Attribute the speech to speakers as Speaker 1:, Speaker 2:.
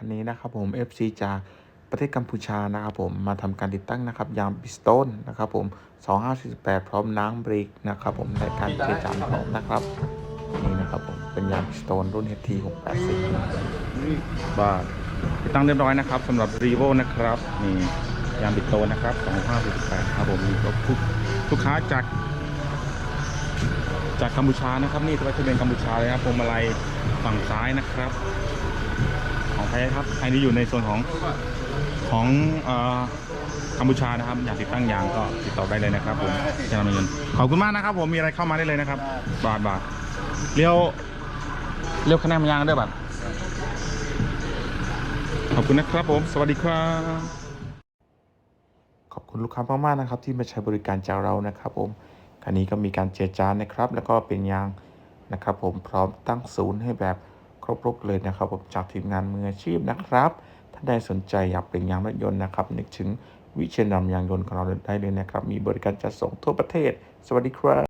Speaker 1: คันนี้นะครับผม FC จากประเทศกัมพูชานะครับผมมาทำการติดตั้งนะครับยางบิสโตนนะครับผม2548 พร้อมน้ำเบรกนะครับผมในการเทจานพร้อมนะครับนี่นะครับผมเป็นยางบิสโตนรุ่น HT 680
Speaker 2: บาทติดตั้งเรียบร้อยนะครับสำหรับรีโวนะครับนี่ยางบิดโตนะครับ2548ครับผมมีรถทุกลูกค้าจากจากกัมพูชานะครับ นี่ตัวทะเบียนกัมพูชาเลยครับพวงมาลัยฝั่งซ้ายนะครับ ของไทยครับไทยนี่อยู่ในส่วนของของกัมพูชานะครับ อยากติดตั้งยางก็ติดต่อได้เลยนะครับผมจะนำเงินขอบคุณมากนะครับ ผมมีอะไรเข้ามาได้เลยนะครับ บาทบาทเลี้ยวเลี้ยวคะแนนมันยางด้วยบัตรขอบคุณนะครับผม สวัสดีครับ
Speaker 1: ขอบคุณลูกค้ามากๆนะครับ ที่มาใช้บริการจากเรานะครับ ผมคันนี้ก็มีการเจรจานนะครับ แล้วก็เป็นยางนะครับ ผมพร้อมตั้งศูนย์ให้แบบ รบรบเลยนะครับผมจากทีมงานมืออาชีพนะครับท่านใดสนใจอยากเปลี่ยนยางรถยนต์นะครับนึกถึงวิเชียนนำยางยนต์ของเราได้เลยนะครับ มีบริการจัดส่งทั่วประเทศ สวัสดีครับ